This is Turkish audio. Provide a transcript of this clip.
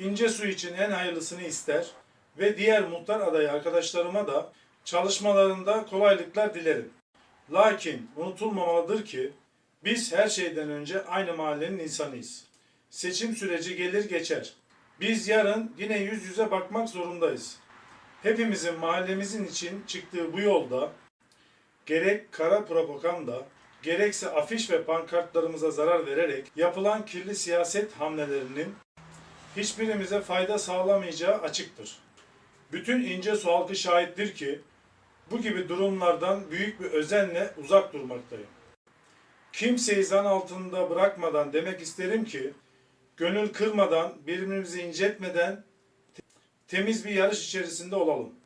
İnce su için en hayırlısını ister ve diğer muhtar adayı arkadaşlarıma da çalışmalarında kolaylıklar dilerim. Lakin unutulmamalıdır ki biz her şeyden önce aynı mahallenin insanıyız. Seçim süreci gelir geçer. Biz yarın yine yüz yüze bakmak zorundayız. Hepimizin mahallemizin için çıktığı bu yolda gerek kara propaganda, gerekse afiş ve pankartlarımıza zarar vererek yapılan kirli siyaset hamlelerinin hiçbirimize fayda sağlamayacağı açıktır. Bütün ince su halkı şahittir ki bu gibi durumlardan büyük bir özenle uzak durmaktayım. Kimseyi zan altında bırakmadan demek isterim ki gönül kırmadan, birbirimizi incitmeden temiz bir yarış içerisinde olalım.